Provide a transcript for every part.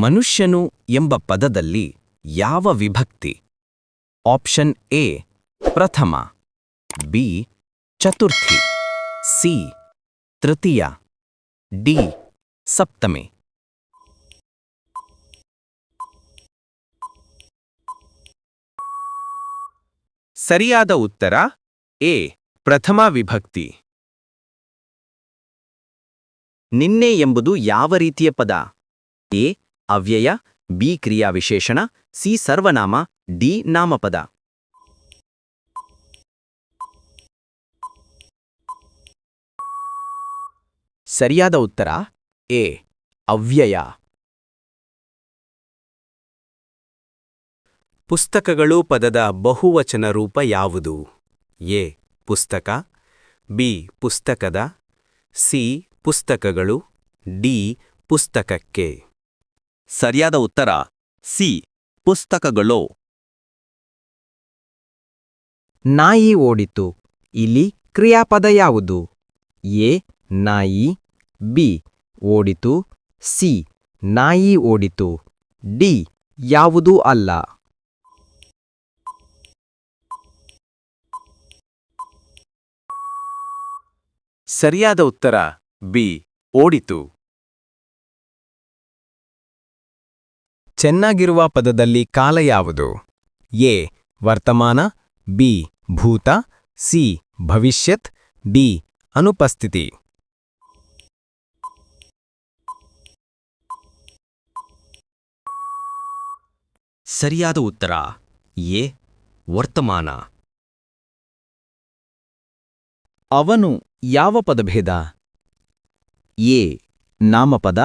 ಮನುಷ್ಯನು ಎಂಬ ಪದದಲ್ಲಿ ಯಾವ ವಿಭಕ್ತಿ? ಆಪ್ಷನ್ ಎ ಪ್ರಥಮ. ಬಿ ಚತುರ್ಥಿ. ಸಿ ತೃತೀಯ. ಡಿ ಸಪ್ತಮಿ. ಸರಿಯಾದ ಉತ್ತರ ಎ ಪ್ರಥಮ ವಿಭಕ್ತಿ. ನಿನ್ನೆ ಎಂಬುದು ಯಾವ ರೀತಿಯ ಪದ? ಎ ಅವ್ಯಯ, ಬಿ ಕ್ರಿಯಾ ವಿಶೇಷಣ ಸಿ ಸರ್ವನಾಮ, ಡಿ ನಾಮಪದ. ಸರಿಯಾದ ಉತ್ತರ, ಎ, ಅವ್ಯಯ. ಪುಸ್ತಕಗಳು ಪದದ ಬಹುವಚನ ರೂಪ ಯಾವುದು? ಎ, ಪುಸ್ತಕ, ಬಿ, ಪುಸ್ತಕದ, ಸಿ, ಪುಸ್ತಕಗಳು, ಡಿ, ಪುಸ್ತಕಕ್ಕೆ. ಸರಿಯಾದ ಉತ್ತರ, ಸಿ, ಪುಸ್ತಕಗಳು. ನಾಯಿ ಓಡಿತು. ಇಲ್ಲಿ ಕ್ರಿಯಾಪದ ಯಾವುದು? ಎ, ನಾಯಿ, ಬಿ, ಓಡಿತು. ಸಿ, ನಾಯಿ ಓಡಿತು. ಡಿ, ಯಾವುದೂ ಅಲ್ಲ. ಸರಿಯಾದ ಉತ್ತರ, ಬಿ, ಓಡಿತು. ಚೆನ್ನಾಗಿರುವ ಪದದಲ್ಲಿ ಕಾಲ ಯಾವುದು? ಎ. ವರ್ತಮಾನ ಬಿ. ಭೂತ ಸಿ. ಭವಿಷ್ಯತ್ ಡಿ. ಅನುಪಸ್ಥಿತಿ. ಸರಿಯಾದ ಉತ್ತರ. ಎ. ವರ್ತಮಾನ. ಅವನು ಯಾವ ಪದಭೇದ? ಎ. ನಾಮಪದ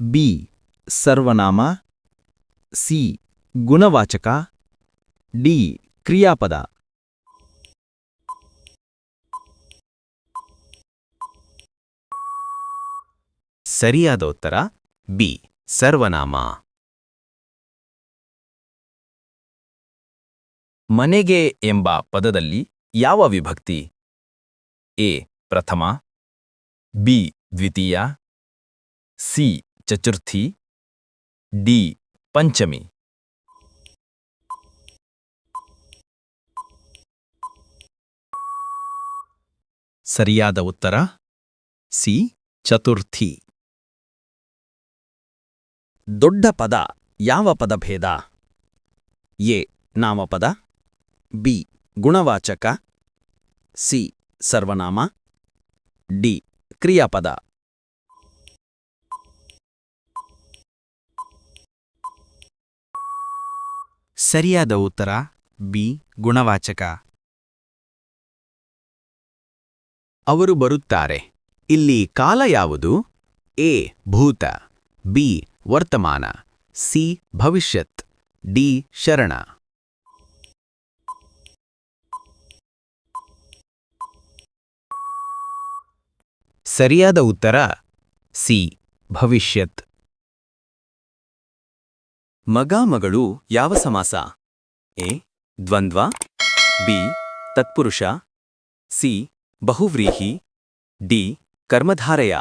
ಬಿ. ಸರ್ವನಾಮ, ಸಿ, ಗುಣವಾಚಕ, ಡಿ, ಕ್ರಿಯಾಪದ. ಸರಿಯಾದ ಉತ್ತರ, ಬಿ, ಸರ್ವನಾಮ. ಮನೆಗೆ ಎಂಬ ಪದದಲ್ಲಿ ಯಾವ ವಿಭಕ್ತಿ? ಎ, ಪ್ರಥಮ, ಬಿ, ದ್ವಿತೀಯ, ಸಿ, ಚತುರ್ಥಿ. ಡಿ, ಪಂಚಮಿ. ಸರಿಯಾದ ಉತ್ತರ? ಸಿ, ಚತುರ್ಥಿ. ದೊಡ್ಡ ಪದ, ಯಾವ ಪದಭೇದ ಎ, ನಾಮಪದ. ಬಿ, ಗುಣವಾಚಕ. ಸಿ, ಸರ್ವನಾಮ. ಡಿ, ಕ್ರಿಯಾಪದ. ಸರಿಯಾದ ಉತ್ತರ, ಬಿ, ಗುಣವಾಚಕ. ಅವರು ಬರುತ್ತಾರೆ. ಇಲ್ಲಿ ಕಾಲ ಯಾವುದು? ಎ, ಭೂತ, ಬಿ, ವರ್ತಮಾನ, ಸಿ, ಭವಿಷ್ಯತ್, ಡಿ, ಶರಣ. ಸರಿಯಾದ ಉತ್ತರ, ಸಿ, ಭವಿಷ್ಯತ್. ಮಗ ಮಗಳು ಯಾವ ಸಮಾಸ? ಎ, ದ್ವಂದ್ವ, ಬಿ, ತತ್ಪುರುಷ, ಸಿ, ಬಹುವ್ರೀಹಿ, ಡಿ, ಕರ್ಮಧಾರಯ.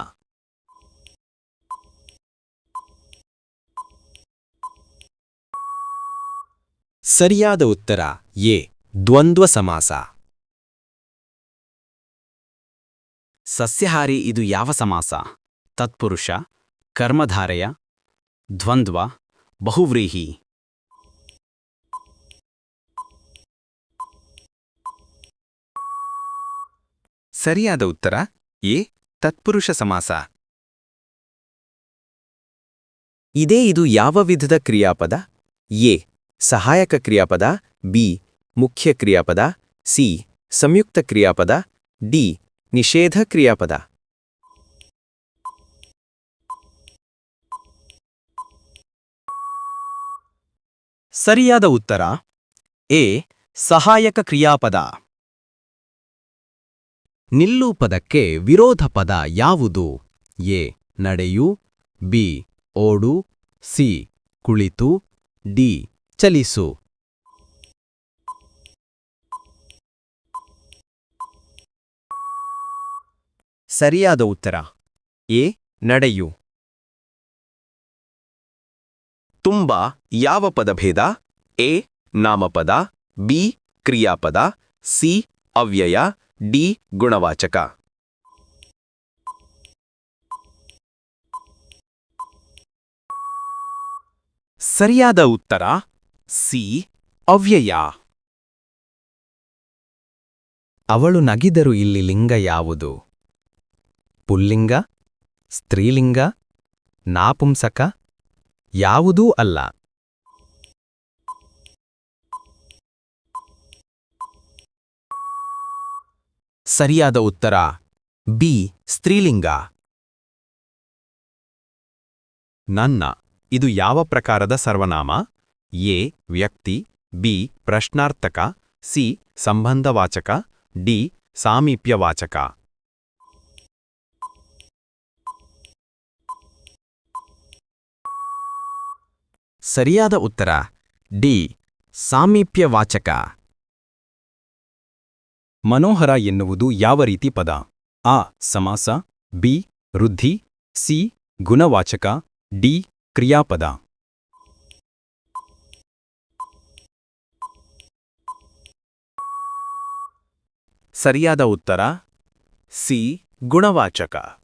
ಸರಿಯಾದ ಉತ್ತರ, ಎ, ದ್ವಂದ್ವ ಸಮಾಸ. ಸಸ್ಯಹಾರಿ ಇದು ಯಾವ ಸಮಾಸ? ತತ್ಪುರುಷ, ಕರ್ಮಧಾರಯ, ದ್ವಂದ್ವ ಬಹುವ್ರೀಹಿ. ಸರಿಯಾದ ಉತ್ತರ, ಎ, ತತ್ಪುರುಷ ಸಮಾಸ. ಇದೇ ಇದು ಯಾವ ವಿಧದ ಕ್ರಿಯಾಪದ? ಎ, ಸಹಾಯಕ ಕ್ರಿಯಾಪದ, ಬಿ, ಮುಖ್ಯ ಕ್ರಿಯಾಪದ, ಸಿ, ಸಂಯುಕ್ತ ಕ್ರಿಯಾಪದ, ಡಿ, ನಿಷೇಧ ಕ್ರಿಯಾಪದ. ಸರಿಯಾದ ಉತ್ತರ? ಎ, ಸಹಾಯಕ ಕ್ರಿಯಾಪದ. ನಿಲ್ಲು ಪದಕ್ಕೆ ವಿರೋಧ ಪದ ಯಾವುದು? ಎ, ನಡೆಯು, ಬಿ, ಓಡು, ಸಿ, ಕುಳಿತು, ಡಿ, ಚಲಿಸು. ಸರಿಯಾದ ಉತ್ತರ? ಎ, ನಡೆಯು. ತುಂಬ ಯಾವ ಪದಭೇದ ಎ, ನಾಮಪದ, ಬಿ, ಕ್ರಿಯಾಪದ, ಸಿ, ಅವ್ಯಯ, ಡಿ, ಗುಣವಾಚಕ. ಸರಿಯಾದ ಉತ್ತರ, ಸಿ, ಅವ್ಯಯ. ಅವಳು ನಗಿದರು ಇಲ್ಲಿ ಲಿಂಗ ಯಾವುದು? ಪುಲ್ಲಿಂಗ, ಸ್ತ್ರೀಲಿಂಗ, ನಾಪುಂಸಕ? ಯಾವುದೂ ಅಲ್ಲ. ಸರಿಯಾದ ಉತ್ತರ. ಬಿ, ಸ್ತ್ರೀಲಿಂಗ. ನನ್ನ, ಇದು ಯಾವ ಪ್ರಕಾರದ ಸರ್ವನಾಮ? ಎ, ವ್ಯಕ್ತಿ. ಬಿ, ಪ್ರಶ್ನಾರ್ಥಕ. ಸಿ, ಸಂಬಂಧವಾಚಕ. ಡಿ, ಸಾಮೀಪ್ಯವಾಚಕ. ಸರಿಯಾದ ಉತ್ತರ. ಡಿ. ಸಾಮೀಪ್ಯವಾಚಕ. ಮನೋಹರ ಎನ್ನುವುದು ಯಾವ ರೀತಿ ಪದ? ಆ. ಸಮಾಸ. ಬಿ. ವೃದ್ಧಿ. ಸಿ. ಗುಣವಾಚಕ. ಡಿ. ಕ್ರಿಯಾಪದ. ಸರಿಯಾದ ಉತ್ತರ. ಸಿ. ಗುಣವಾಚಕ.